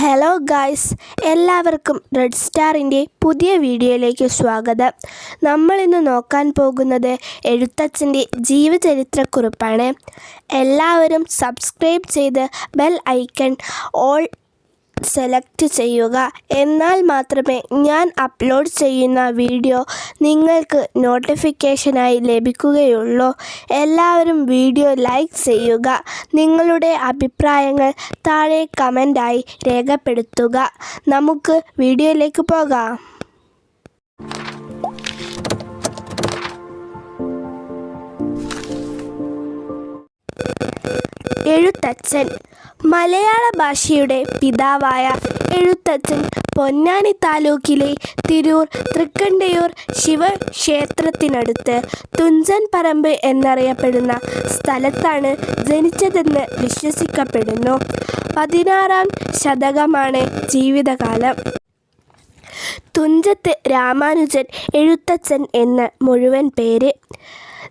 Hello guys എല്ലാവർക്കും red സ്റ്റാറിന്റെ പുതിയ വീഡിയോയിലേക്ക് സ്വാഗതം. നമ്മൾ ഇന്ന് നോക്കാൻ പോകുന്നത് എഴുത്തച്ഛന്റെ ജീവചരിത്രക്കുറിപ്പാണ്. എല്ലാവരും സബ്സ്ക്രൈബ് ചെയ്ത് ബെൽ ഐക്കൺ ഓൾ സെലക്ട് ചെയ്യുക. എന്നാൽ മാത്രമേ ഞാൻ അപ്ലോഡ് ചെയ്യുന്ന വീഡിയോ നിങ്ങൾക്ക് നോട്ടിഫിക്കേഷനായി ലഭിക്കുകയുള്ളൂ. എല്ലാവരും വീഡിയോ ലൈക്ക് ചെയ്യുക. നിങ്ങളുടെ അഭിപ്രായങ്ങൾ താഴെ കമന്റായി രേഖപ്പെടുത്തുക. നമുക്ക് വീഡിയോയിലേക്ക് പോകാം. എഴുത്തച്ഛൻ മലയാള ഭാഷയുടെ പിതാവായ എഴുത്തച്ഛൻ പൊന്നാനി താലൂക്കിലെ തിരൂർ തൃക്കണ്ടയൂർ ശിവക്ഷേത്രത്തിനടുത്ത് തുഞ്ചൻ പറമ്പ് എന്നറിയപ്പെടുന്ന സ്ഥലത്താണ് ജനിച്ചതെന്ന് വിശ്വസിക്കപ്പെടുന്നു. പതിനാറാം ശതകമാണ് ജീവിതകാലം. തുഞ്ചത്ത് രാമാനുജൻ എഴുത്തച്ഛൻ എന്ന മുഴുവൻ പേര്.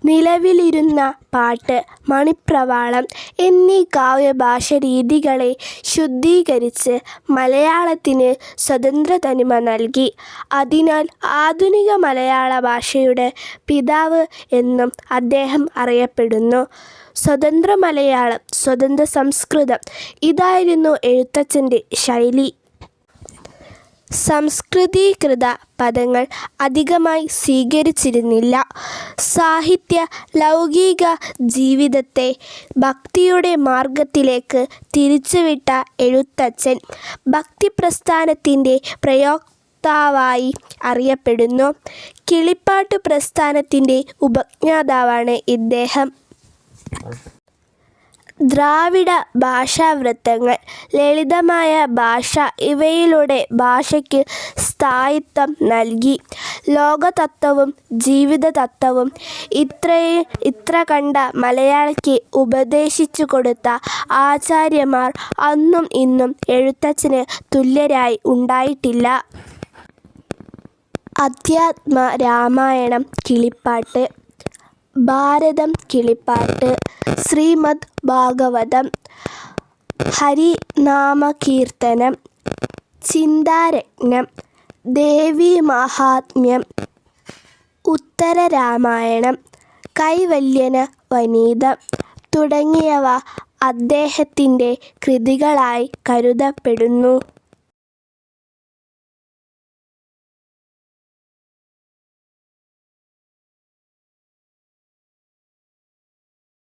നിലവിലിരുന്ന പാട്ട് മണിപ്രവാളം എന്നീ കാവ്യഭാഷ രീതികളെ ശുദ്ധീകരിച്ച് മലയാളത്തിന് സ്വതന്ത്ര തനിമ നൽകി. അതിനാൽ ആധുനിക മലയാള ഭാഷയുടെ പിതാവ് എന്നും അദ്ദേഹം അറിയപ്പെടുന്നു. സ്വതന്ത്ര മലയാളം സ്വതന്ത്ര സംസ്കൃതം ഇതായിരുന്നു എഴുത്തച്ഛന്റെ ശൈലി. സംസ്കൃതീകൃത പദങ്ങൾ അധികമായി സ്വീകരിച്ചിരുന്നില്ല. സാഹിത്യ ലൗകിക ജീവിതത്തെ ഭക്തിയുടെ മാർഗത്തിലേക്ക് തിരിച്ചുവിട്ട എഴുത്തച്ഛൻ ഭക്തിപ്രസ്ഥാനത്തിന്റെ പ്രയോക്താവായി അറിയപ്പെടുന്നു. കിളിപ്പാട്ട് പ്രസ്ഥാനത്തിന്റെ ഉപജ്ഞാതാവാണ് ഇദ്ദേഹം. ദ്രാവിഡ ഭാഷാവൃത്തങ്ങൾ ലളിതമായ ഭാഷ ഇവയിലൂടെ ഭാഷയ്ക്ക് സ്ഥായിത്വം നൽകി. ലോകതത്വവും ജീവിതതത്വവും ഇത്രയും ഇത്ര കണ്ട മലയാളിക്ക് ഉപദേശിച്ചു കൊടുത്ത ആചാര്യന്മാർ അന്നും ഇന്നും എഴുത്തച്ഛന് തുല്യരായി ഉണ്ടായിട്ടില്ല. അധ്യാത്മ രാമായണം കിളിപ്പാട്ട് ഭാരതം കിളിപ്പാട്ട് ശ്രീമദ് ഭാഗവതം ഹരിനാമകീർത്തനം ചിന്താരത്നം ദേവി മഹാത്മ്യം ഉത്തര രാമായണം കൈവല്യന വനീതം തുടങ്ങിയവ അദ്ദേഹത്തിന്റെ കൃതികളായി കരുതപ്പെടുന്നു.